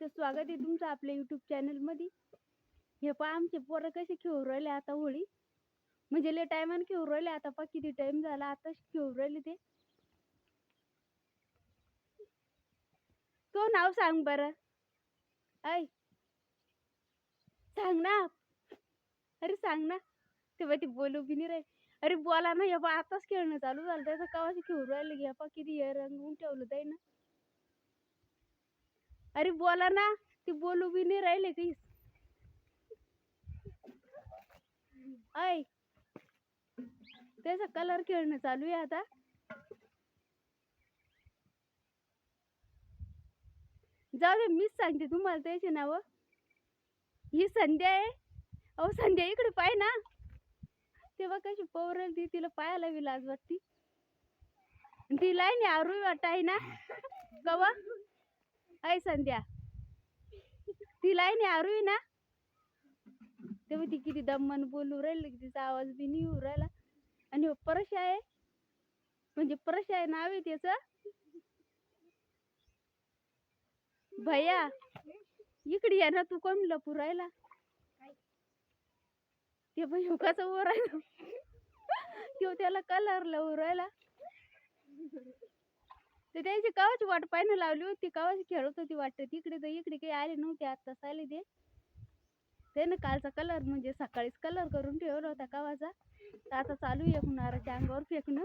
तर स्वागत आहे तुमचं आपल्या युट्यूब चॅनलमध्ये हे पहा आमचे पोरं कसे खेळू राहिले आता होळी. म्हणजे लय टायमाने खेळू राहिले आता पहा किती टाइम झाला आताच खेळू राहिले ते. तो नाव सांग बरं? ऐ सांग ना. अरे सांग ना. तेव्हा ती बोलू बी नाही राहील. अरे बोला ना या बा आताच खेळणं चालू झालं त्याचं कवाशी खेळू राहिले? घ्या पा किती हे रंगवून ठेवलं ताई ना अरे बोला ना ती बोलू बी नाही राहिले काही ऐ त्याचा कलर खेळणं चालू आहे आता. जाऊ दे मीच सांगते तुम्हाला त्याचे नाव. ही संध्या आहे. अहो संध्या इकडे पाय ना. तेव्हा कशी पवरल ती तिला पायाला बी लाज वाटती. ती लाईन आरू वाटत आहे ना. कवा? आहे संध्या. ती ना आरू ना. तेव्हा ती किती दमन बोलू राहिली की तिचा आवाज बी नाही येऊ राहिला. आणि हो परशा आहे. म्हणजे परश आहे नाव आहे त्याचं. भैया इकडे या ना तू कोण लपू राहिला. ते पण युकाचा वर तो त्याला कलर लावू राहिला. ते त्यांची कावाची वाट पाहिजे लावली होती. कावाची खेळत होती वाटतं. तिकडे तर इकडे काही आले नव्हते. आत्ताच आले ते त्यानं कालचा कलर म्हणजे सकाळीच कलर करून ठेवला होता कावाचा. तर आता चालू आहे कुणाराच्या अंगावर फेकणं.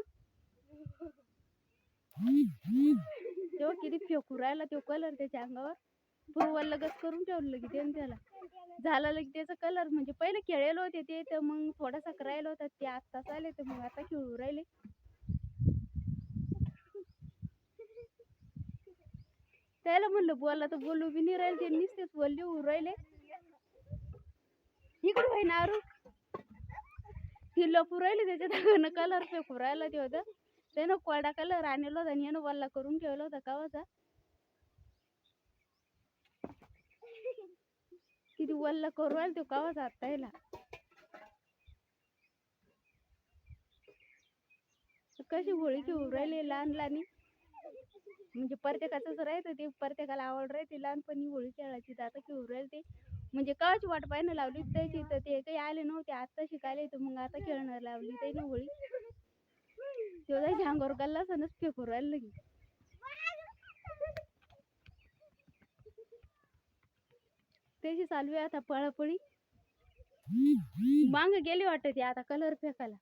तेव्हा किती फेकू राहिला तो कलर त्याच्या अंगावर. पूर्व लगच करून ठेवलं लगे त्यानं त्याला. झालं लगे त्याचा कलर म्हणजे पहिले खेळलेलं होते ते तर मग थोडासा करायला होता. ते आत्ताच आले तर मग आता खेळू राहिले. त्याला म्हणलं बोलला तर बोलू बी नाही राहिले ते नुसतेच बोलले उभं राहिले. इकडे होई ना ती लपू राहिली त्याच्या दागानं कलर फेकू राहिला ते होतं त्यानं कोरडा कलर आणलेला होता आणि यानं वल्ला करून ठेवला होता कावाचा किती वल्ला करू राहिला तो कावाचा आता याला? कशी होळी खेळू राहिले लहान लहानी म्हणजे प्रत्येकाचंच राहतं ते प्रत्येकाला आवड राहते लहानपणी होळी खेळायची तर आता खेळू राहील ते. म्हणजे कवाची वाट पाहिजे लावली त्याची तर ते काही आले नव्हते. आता शिकायला तर मग आता खेळणार लावली त्याने होळी. तेव्हा अंगावर गल्ला सणच फेकू राहिलं की त्याची चालू आहे आता पळापळी. मांग गेली वाटत आता कलर फेकायला.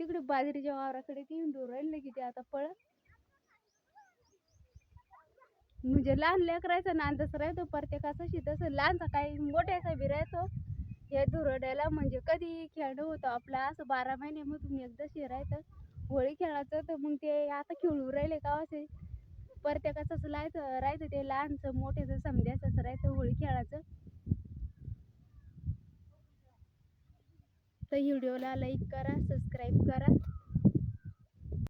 तिकडे बाजरीच्या वावराकडे ती हिंडू राहिले की ते आता पळ म्हणजे लहान लेकरायचं नांदच राहतो प्रत्येकाचं शी तसं. लहानचा काही मोठ्याचा बी राहतो. हे धुरड्याला म्हणजे कधी खेळणं होतं आपलं असं बारा महिन्यामधून एकदाशी राहतं. होळी खेळायचं तर मग ते आता खेळू राहिले का असे? प्रत्येकाचंच लायचं राहतं ते लहानचं मोठ्याचं असं राहतं होळी खेळायचं. तर व्हिडिओला लाईक करा सबस्क्राईब करा.